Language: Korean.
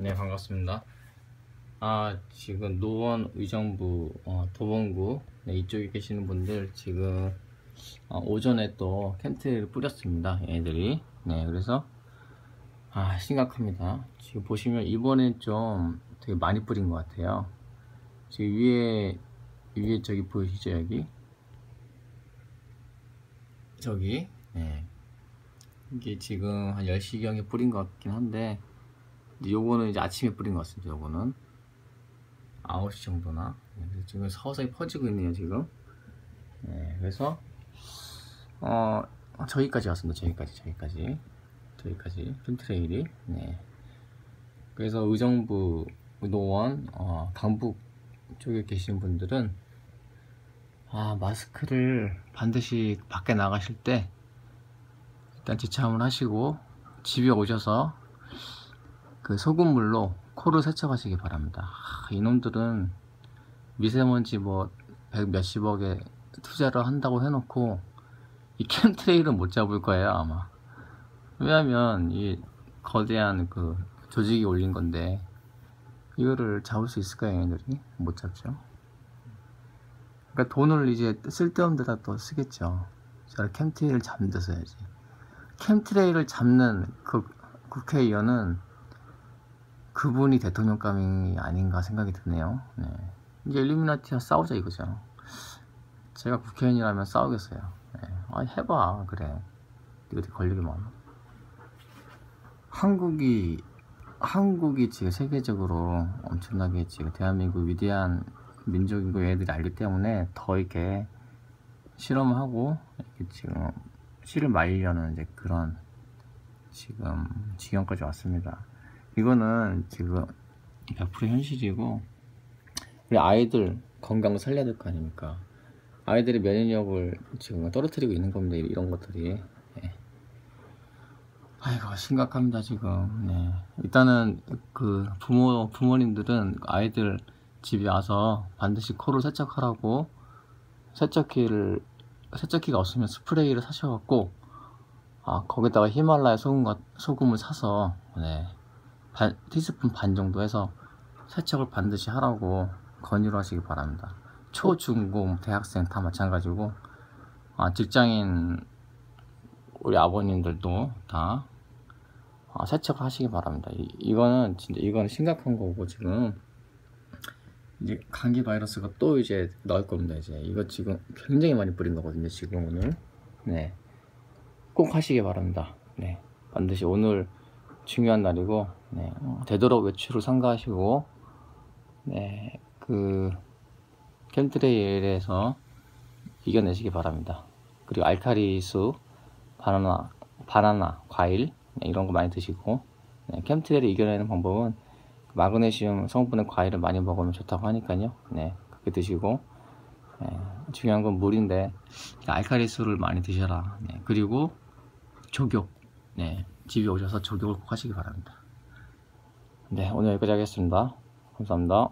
네 반갑습니다. 아 지금 노원 의정부 어, 도봉구 네, 이쪽에 계시는 분들 지금 어, 오전에 또 캠트를 뿌렸습니다. 얘들이 네 그래서 아 심각합니다. 지금 보시면 이번에 좀 되게 많이 뿌린 것 같아요. 지금 위에 위에 저기 보이시죠 여기 저기 네. 이게 지금 한 10시경에 뿌린 것 같긴 한데 근데 요거는 이제 아침에 뿌린 것 같습니다 요거는. 9시 정도나. 지금 서서히 퍼지고 있네요 지금. 네, 그래서 어 저기까지 왔습니다 저기까지 저기까지. 저기까지. 펜트레일이. 네. 그래서 의정부 노원 어, 강북 쪽에 계신 분들은 아 마스크를 반드시 밖에 나가실 때 일단 지참을 하시고 집에 오셔서 그 소금물로 코를 세척하시기 바랍니다. 하, 이놈들은 미세먼지 뭐 백 몇십억에 투자를 한다고 해놓고 이 캠트레일은 못 잡을 거예요 아마. 왜냐하면 이 거대한 그 조직이 올린 건데 이거를 잡을 수 있을까요 얘네들이? 못 잡죠. 그러니까 돈을 이제 쓸데없는 데다 또 쓰겠죠. 저를 캠트레일을 잡는 데 써야지. 캠트레일을 잡는 그 국회의원은 그분이 대통령감이 아닌가 생각이 드네요. 네. 이제 일루미나티와 싸우자 이거죠. 제가 국회의원이라면 싸우겠어요. 네. 아 해봐 그래. 이거 걸리기만. 한국이 한국이 지금 세계적으로 엄청나게 지금 대한민국 위대한 민족이고 얘들이 알기 때문에 더 이렇게 실험하고 이렇게 지금 씨를 말리려는 이제 그런 지금 지경까지 왔습니다. 이거는 지금 100% 현실이고 우리 아이들 건강을 살려야 될 거 아닙니까? 아이들의 면역력을 지금 떨어뜨리고 있는 겁니다. 이런 것들이. 네. 아이고 심각합니다 지금. 네. 일단은 그 부모 부모님들은 아이들 집에 와서 반드시 코를 세척하라고 세척기를 세척기가 없으면 스프레이를 사셔갖고 아 거기다가 히말라야 소금 소금을 사서 네. 반, 티스푼 반 정도 해서 세척을 반드시 하라고 권유를 하시기 바랍니다. 초, 중, 고, 대학생 다 마찬가지고 아, 직장인 우리 아버님들도 다 아, 세척을 하시기 바랍니다. 이, 이거는 진짜 이거는 심각한 거고 지금 이제 감기 바이러스가 또 이제 나올 겁니다. 이제 이거 지금 굉장히 많이 뿌린 거거든요. 지금 오늘 네. 꼭 하시기 바랍니다. 네. 반드시 오늘 중요한 날이고 네. 되도록 외출을 삼가하시고 네. 그 캠트레일에서 이겨내시기 바랍니다. 그리고 알카리수, 바나나, 바나나, 과일 네, 이런 거 많이 드시고 네, 캠트레일을 이겨내는 방법은 마그네슘 성분의 과일을 많이 먹으면 좋다고 하니까요. 네, 그렇게 드시고 네, 중요한 건 물인데 알카리수를 많이 드셔라. 네, 그리고 조격, 네, 집에 오셔서 조격을 꼭 하시기 바랍니다. 네, 오늘 여기까지 하겠습니다. 감사합니다.